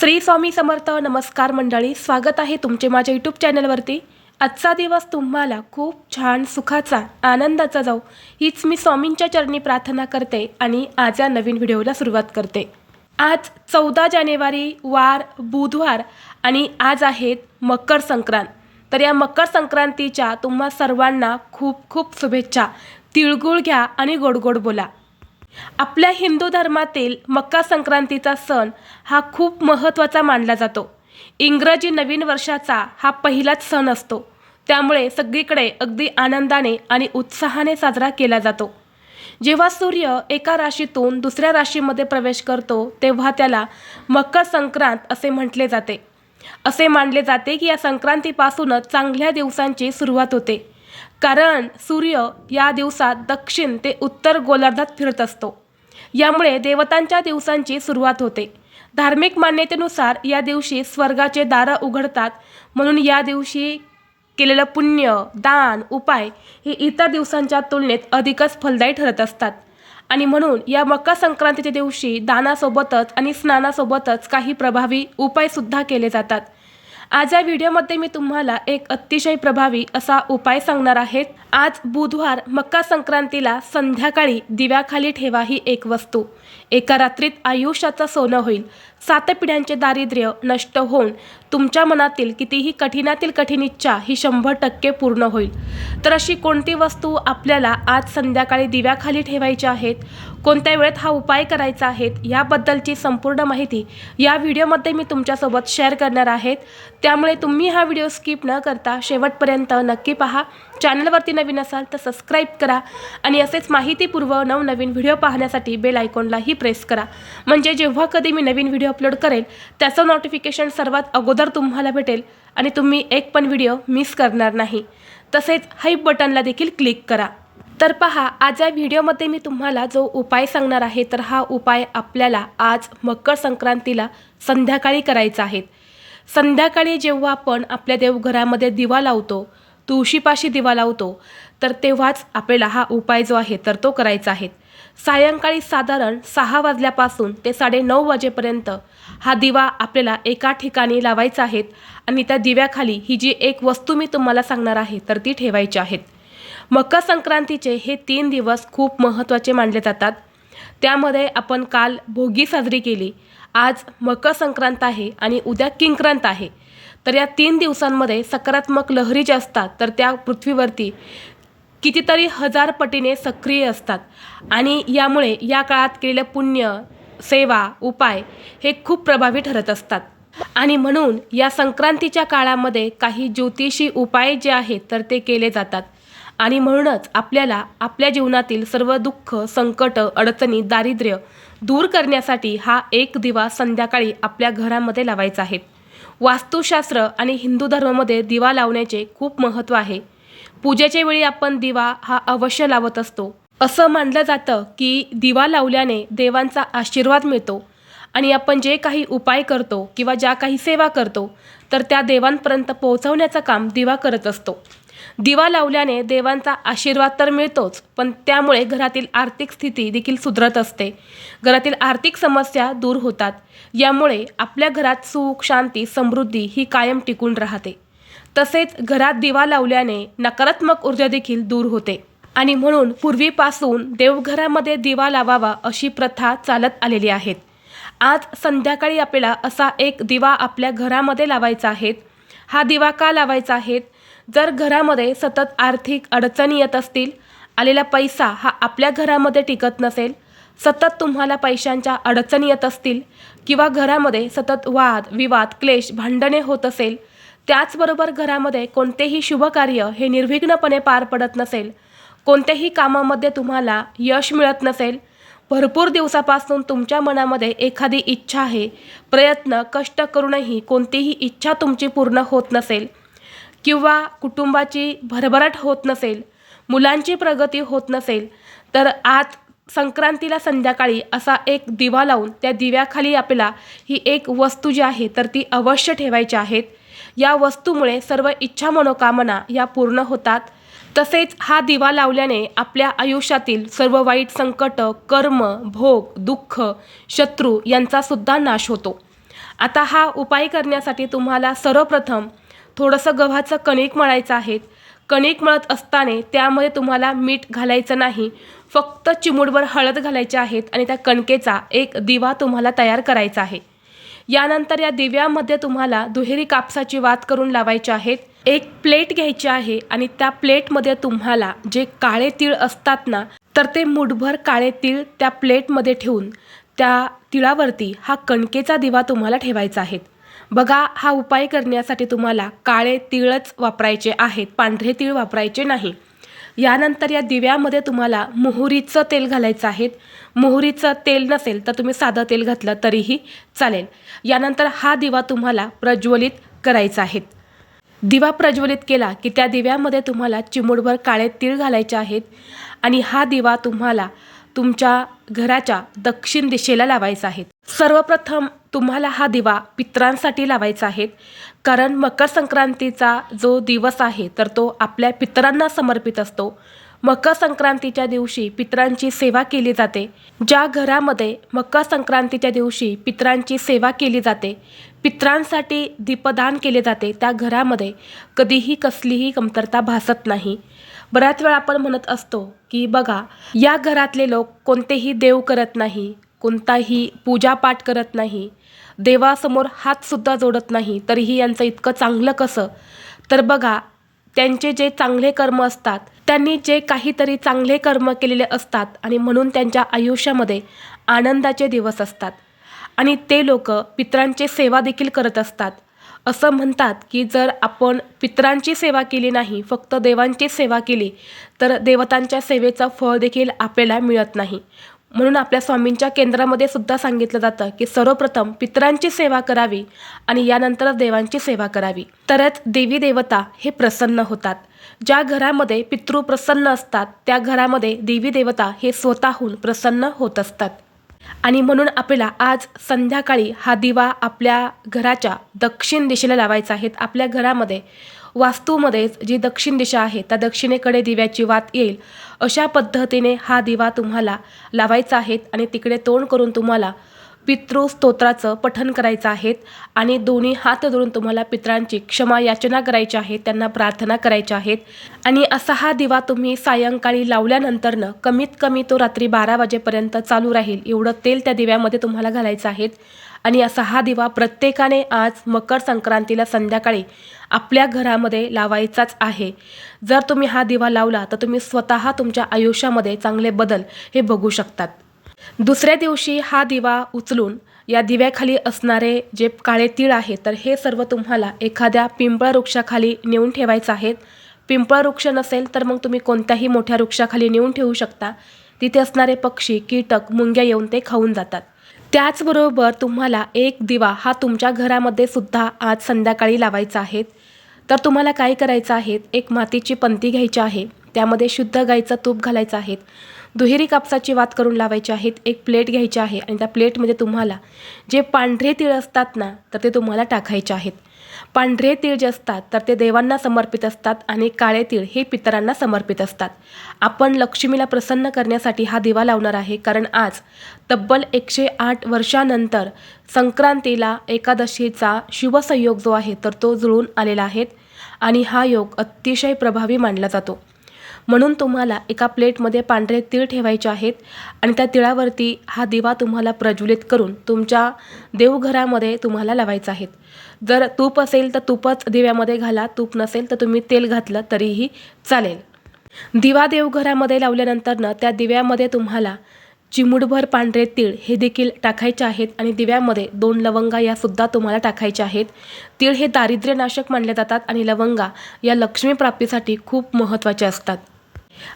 श्री स्वामी समर्थ नमस्कार मंडळी स्वागत आहे तुमचे माझ्या यूट्यूब चॅनलवरती. आजचा दिवस तुम्हाला खूप छान सुखाचा आनंदाचा जाऊ हीच मी स्वामींच्या चरणी प्रार्थना करते आणि आज या नवीन व्हिडिओला सुरुवात करते. आज चौदा जानेवारी वार बुधवार आणि आज आहेत मकर संक्रांत. तर या मकर संक्रांतीच्या तुम्हा सर्वांना खूप खूप शुभेच्छा. तिळगुळ घ्या आणि गोडगोड बोला. आपल्या हिंदू धर्मातील मकर संक्रांतीचा सण हा खूप महत्त्वाचा मानला जातो. इंग्रजी नवीन वर्षाचा हा पहिलाच सण असतो. त्यामुळे सगळीकडे अगदी आनंदाने आणि उत्साहाने साजरा केला जातो. जेव्हा सूर्य एका राशीतून दुसऱ्या राशीमध्ये प्रवेश करतो तेव्हा त्याला मकर संक्रांत असे म्हटले जाते. असे मानले जाते की या संक्रांतीपासूनच चांगल्या दिवसांची सुरुवात होते. कारण सूर्य या दिवसात दक्षिण ते उत्तर गोलार्धात फिरत असतो. यामुळे देवतांच्या दिवसांची सुरुवात होते. धार्मिक मान्यतेनुसार या दिवशी स्वर्गाचे दारं उघडतात. म्हणून या दिवशी केलेलं पुण्य दान उपाय हे इतर दिवसांच्या तुलनेत अधिकच फलदायी ठरत असतात. आणि म्हणून या मकर संक्रांतीच्या दिवशी दानासोबतच आणि स्नानासोबतच काही प्रभावी उपायसुद्धा केले जातात. आज या व्हिडिओमध्ये मी तुम्हाला एक अतिशय प्रभावी असा उपाय सांगणार आहे. आज बुधवार मकर संक्रांतीला संध्याकाळी दिव्याखाली ठेवा ही एक वस्तू. एका रात्रीत आयुष्याचं सोनं होईल. सात पिढ्यांचे दारिद्र्य नष्ट होऊन तुमच्या मनातील कितीही कठीणातील कठीण इच्छा ही शंभर टक्के पूर्ण होईल. तर अशी कोणती वस्तू आपल्याला आज संध्याकाळी दिव्याखाली ठेवायची आहेत? कोणत्या वेळेत हा उपाय करायचा आहे याबद्दलची संपूर्ण माहिती या व्हिडिओमध्ये मी तुमच्यासोबत शेअर करणार आहेत. त्यामुळे तुम्ही हा व्हिडिओ स्किप न करता शेवटपर्यंत नक्की पहा. चॅनलवरती नवीन असाल तर सबस्क्राईब करा आणि असेच माहितीपूर्व नवनवीन व्हिडिओ पाहण्यासाठी बेल आयकॉनलाही प्रेस करा. म्हणजे जेव्हा कधी मी नवीन व्हिडिओ अपलोड करेल त्याचं नोटिफिकेशन सर्वात अगोदर तुम्हाला भेटेल आणि तुम्ही एक पण व्हिडिओ मिस करणार नाही. तसेच हाईप बटनला देखील क्लिक करा. तर पहा आज या व्हिडिओमध्ये मी तुम्हाला जो उपाय सांगणार आहे तर हा उपाय आपल्याला आज मकर संक्रांतीला संध्याकाळी करायचा आहे. संध्याकाळी जेव्हा आपण आपल्या देवघरामध्ये दिवा लावतो तुळशीपाशी दिवा लावतो तर तेव्हाच आपल्याला हा उपाय जो आहे तर तो करायचा आहे. सायंकाळी साधारण सहा वाजल्यापासून ते साडेनऊ वाजेपर्यंत हा दिवा आपल्याला एका ठिकाणी लावायचा आहे आणि त्या दिव्याखाली ही जी एक वस्तू मी तुम्हाला सांगणार आहे तर ती ठेवायची आहेत मकर संक्रांतीचे हे तीन दिवस खूप महत्त्वाचे मानले जातात. त्यामध्ये आपण काल भोगी साजरी केली. आज मकर संक्रांत आहे आणि उद्या किंक्रांत आहे. तर या तीन दिवसांमध्ये सकारात्मक लहरी ज्या असतात तर त्या पृथ्वीवरती कितीतरी हजार पटीने सक्रिय असतात. आणि यामुळे या काळात केलेलं पुण्य सेवा उपाय हे खूप प्रभावी ठरत असतात. आणि म्हणून या संक्रांतीच्या काळामध्ये काही ज्योतिषी उपाय जे आहेत तर ते केले जातात. आणि म्हणूनच आपल्याला आपल्या जीवनातील सर्व दुःख संकट अडचणी दारिद्र्य दूर करण्यासाठी हा एक दिवा संध्याकाळी आपल्या घरामध्ये लावायचा आहे. वास्तुशास्त्र आणि हिंदू धर्मामध्ये दिवा लावण्याचे खूप महत्त्व आहे. पूजेच्या वेळी आपण दिवा हा अवश्य लावत असतो. असं मानलं जातं की दिवा लावल्याने देवांचा आशीर्वाद मिळतो आणि आपण जे काही उपाय करतो किंवा ज्या काही सेवा करतो तर त्या देवांपर्यंत पोहोचवण्याचं काम दिवा करत असतो. दिवा लावल्याने देवांचा आशीर्वाद तर मिळतोच पण त्यामुळे घरातील आर्थिक स्थिती देखील सुधरत असते. घरातील आर्थिक समस्या दूर होतात. यामुळे आपल्या घरात सुख शांती समृद्धी ही कायम टिकून राहते. तसेच घरात दिवा लावल्याने नकारात्मक ऊर्जा देखील दूर होते. आणि म्हणून पूर्वीपासून देवघरामध्ये दिवा लावावा अशी प्रथा चालत आलेली आहेत. आज संध्याकाळी आपल्याला असा एक दिवा आपल्या घरामध्ये लावायचा आहे. हा दिवा का लावायचा आहे? जर घरामध्ये सतत आर्थिक अडचणी येत असतील आलेला पैसा हा आपल्या घरामध्ये टिकत नसेल सतत तुम्हाला पैशांच्या अडचणी येत असतील किंवा घरामध्ये सतत वाद विवाद क्लेश भांडणे होत असेल त्याचबरोबर घरामध्ये कोणतेही शुभकार्य हे निर्विघ्नपणे पार पडत नसेल कोणत्याही कामामध्ये तुम्हाला यश मिळत नसेल भरपूर दिवसापासून तुमच्या मनामध्ये एखादी इच्छा आहे प्रयत्न कष्ट करूनही कोणतीही इच्छा तुमची पूर्ण होत नसेल किंवा कुटुंबाची भरभराट होत नसेल मुलांची प्रगती होत नसेल तर आज संक्रांतीला संध्याकाळी असा एक दिवा लावून त्या दिव्याखाली आपल्याला ही एक वस्तू जी आहे तर ती अवश्य ठेवायची आहेत. या वस्तूमुळे सर्व इच्छा मनोकामना या पूर्ण होतात. तसेच हा दिवा लावल्याने आपल्या आयुष्यातील सर्व वाईट संकट कर्म भोग दुःख शत्रू यांचासुद्धा नाश होतो. आता हा उपाय करण्यासाठी तुम्हाला सर्वप्रथम थोडंसं गव्हाचं कणिक मळायचं आहे. कणिक मळत असताना त्यामध्ये तुम्हाला मीठ घालायचं नाही. फक्त चिमूटभर हळद घालायची आहेत आणि त्या कणकेचा एक दिवा तुम्हाला तयार करायचा आहे. यानंतर या दिव्यामध्ये तुम्हाला दुहेरी कापसाची वात करून लावायची आहेत. एक प्लेट घ्यायची आहे आणि त्या प्लेटमध्ये तुम्हाला जे काळे तीळ असतात ना तर ते मुठभर काळे तीळ त्या प्लेटमध्ये ठेवून त्या तिळावरती हा कणकेचा दिवा तुम्हाला ठेवायचा आहे. बघा हा उपाय करण्यासाठी तुम्हाला काळे तीळच वापरायचे आहेत पांढरे तीळ वापरायचे नाही. यानंतर या दिव्यामध्ये तुम्हाला मोहरीचं तेल घालायचं आहे. मोहरीचं तेल नसेल तर तुम्ही साधं तेल घातलं तरीही चालेल. यानंतर हा दिवा तुम्हाला प्रज्वलित करायचा आहे. दिवा प्रज्वलित केला की त्या दिव्यामध्ये तुम्हाला चिमुडभर काळे तीळ घालायचे आहेत आणि हा दिवा तुम्हाला तुमच्या घराच्या दक्षिण दिशेला लावायचा आहे सर्वप्रथम तुम्हाला हा दिवा पितरांसाठी लावायचा आहे कारण मकर संक्रांतीचा जो दिवस आहे तर तो आपल्या पितरांना समर्पित असतो. मकर संक्रांतीच्या दिवशी पितरांची सेवा केली जाते. ज्या घरामध्ये मकर संक्रांतीच्या दिवशी पितरांची सेवा केली जाते पितरांसाठी दीपदान केले जाते त्या घरामध्ये कधीही कसलीही कमतरता भासत नाही. बऱ्याच वेळा आपण म्हणत असतो की बघा या घरातले लोक कोणतेही देव करत नाही कोणताही पूजापाठ करत नाही देवासमोर हातसुद्धा जोडत नाही तरीही यांचं इतकं चांगलं कसं? तर बघा त्यांचे जे चांगले कर्म असतात त्यांनी जे काहीतरी चांगले कर्म केलेले असतात आणि म्हणून त्यांच्या आयुष्यामध्ये आनंदाचे दिवस असतात. आणि ते लोक पितरांची सेवा देखील करत असतात. असं म्हणतात की जर आपण पितरांची सेवा केली नाही फक्त देवांची सेवा केली तर देवतांच्या सेवेचं फळ देखील आपल्याला मिळत नाही. म्हणून आपल्या स्वामींच्या केंद्रामध्ये सुद्धा सांगितलं जातं की सर्वप्रथम पितरांची सेवा करावी आणि यानंतर देवांची सेवा करावी. तरच देवी देवता हे प्रसन्न होतात. ज्या घरामध्ये पितृ प्रसन्न असतात त्या घरामध्ये देवी देवता हे स्वतःहून प्रसन्न होत असतात. आणि म्हणून आपल्याला आज संध्याकाळी हा दिवा आपल्या घराच्या दक्षिण दिशेला लावायचा आहे. आपल्या घरामध्ये वास्तूमध्येच जी दक्षिण दिशा आहे त्या दक्षिणेकडे दिव्याची वात येईल. अशा पद्धतीने हा दिवा तुम्हाला लावायचा आहे आणि तिकडे तोंड करून तुम्हाला पितृस्तोत्राचं पठन करायचं आहेत आणि दोन्ही हात जोडून तुम्हाला पितरांची क्षमा याचना करायची आहे त्यांना प्रार्थना करायच्या आहेत आणि असा हा दिवा तुम्ही सायंकाळी लावल्यानंतरनं कमीत कमी तो रात्री बारा वाजेपर्यंत चालू राहील. एवढं तेल त्या दिव्यामध्ये तुम्हाला घालायचं आहेत आणि असा हा दिवा प्रत्येकाने आज मकर संक्रांतीला संध्याकाळी आपल्या घरामध्ये लावायचाच आहे. जर तुम्ही हा दिवा लावला तर तुम्ही स्वतः तुमच्या आयुष्यामध्ये चांगले बदल हे बघू शकतात. दुसऱ्या दिवशी हा दिवा उचलून या दिव्याखाली असणारे जे काळे तीळ आहे तर हे सर्व तुम्हाला एखाद्या पिंपळ वृक्षाखाली नेऊन ठेवायचं आहेत. पिंपळ वृक्ष नसेल तर मग तुम्ही कोणत्याही मोठ्या वृक्षाखाली नेऊन ठेवू शकता. तिथे असणारे पक्षी कीटक मुंग्या येऊन ते खाऊन जातात. त्याचबरोबर तुम्हाला एक दिवा हा तुमच्या घरामध्ये सुद्धा आज संध्याकाळी लावायचा आहे. तर तुम्हाला काय करायचं आहे? एक मातीची पंती घ्यायची आहे. त्यामध्ये शुद्ध गाईचं तूप घालायचं आहे. दुहेरी कापसाची वात करून लावायची आहेत एक प्लेट घ्यायची आहे आणि त्या प्लेटमध्ये तुम्हाला जे पांढरे तीळ असतात ना तर ते तुम्हाला टाकायचे आहेत. पांढरे तीळ जे असतात तर ते देवांना समर्पित असतात आणि काळे तीळ हे पितरांना समर्पित असतात. आपण लक्ष्मीला प्रसन्न करण्यासाठी हा दिवा लावणार आहे कारण आज तब्बल एकशे आठ वर्षानंतर संक्रांतीला एकादशीचा शुभसंयोग जो आहे तर तो जुळून आलेला आहे आणि हा योग अतिशय प्रभावी मानला जातो. म्हणून तुम्हाला एका प्लेटमध्ये पांढरे तीळ ठेवायचे आहेत आणि त्या तिळावरती हा दिवा तुम्हाला प्रज्वलित करून तुमच्या देवघरामध्ये तुम्हाला लावायचा आहे जर तूप असेल तर तूपच दिव्यामध्ये घाला तूप नसेल तर तुम्ही तेल घातलं तरीही चालेल. दिवा देवघरामध्ये लावल्यानंतरनं त्या दिव्यामध्ये तुम्हाला चिमुडभर पांढरे तीळ हे देखील टाकायचे आहेत आणि दिव्यामध्ये दोन लवंगा यासुद्धा तुम्हाला टाकायच्या आहेत. तीळ हे दारिद्र्यनाशक मानले जातात आणि लवंगा या लक्ष्मी प्राप्तीसाठी खूप महत्त्वाचे असतात.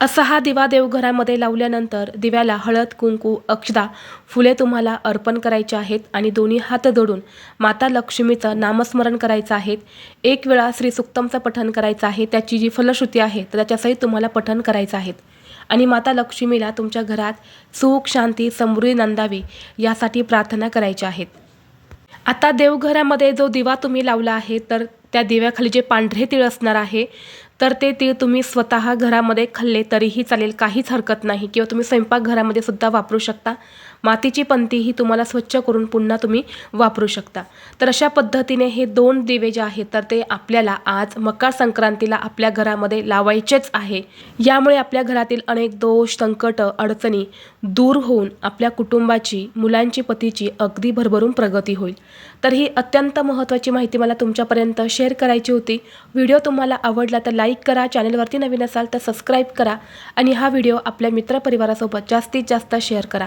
असा हा दिवा देवघरामध्ये लावल्यानंतर दिव्याला हळद कुंकू अक्षदा फुले तुम्हाला अर्पण करायचे आहेत आणि दोन्ही हात जोडून माता लक्ष्मीचं नामस्मरण करायचं आहे एक वेळा श्री सुक्तमचं पठण करायचं आहे त्याची जी फलश्रुती आहे तर त्याच्यासहित तुम्हाला पठण करायचं आहे आणि माता लक्ष्मीला तुमच्या घरात सुख शांती समृद्धी नंदावी यासाठी प्रार्थना करायच्या आहेत. आता देवघरामध्ये जो दिवा तुम्ही लावला आहे तर त्या दिव्याखाली जे पांढरे तीळ असणार आहे तर ते तीळ तुम्ही स्वतः घरामध्ये खाल्ले तरीही चालेल काहीच हरकत नाही. किंवा तुम्ही स्वयंपाकघरामध्ये सुद्धा वापरू शकता. मातीची पंती ही तुम्हाला स्वच्छ करून पुन्हा तुम्ही वापरू शकता. तर अशा पद्धतीने हे दोन दिवे जे आहेत तर ते आपल्याला आज मकर संक्रांतीला आपल्या घरामध्ये लावायचेच आहे. यामुळे आपल्या घरातील अनेक दोष संकट अडचणी दूर होऊन आपल्या कुटुंबाची मुलांची पतीची अगदी भरभरून प्रगती होईल. तर ही अत्यंत महत्त्वाची माहिती मला तुमच्यापर्यंत शेअर करायची होती. व्हिडिओ तुम्हाला आवडला तर लाईक करा चॅनलवरती नवीन असाल तर सबस्क्राईब करा आणि हा व्हिडिओ आपल्या मित्रपरिवारासोबत जास्तीत जास्त शेअर करा.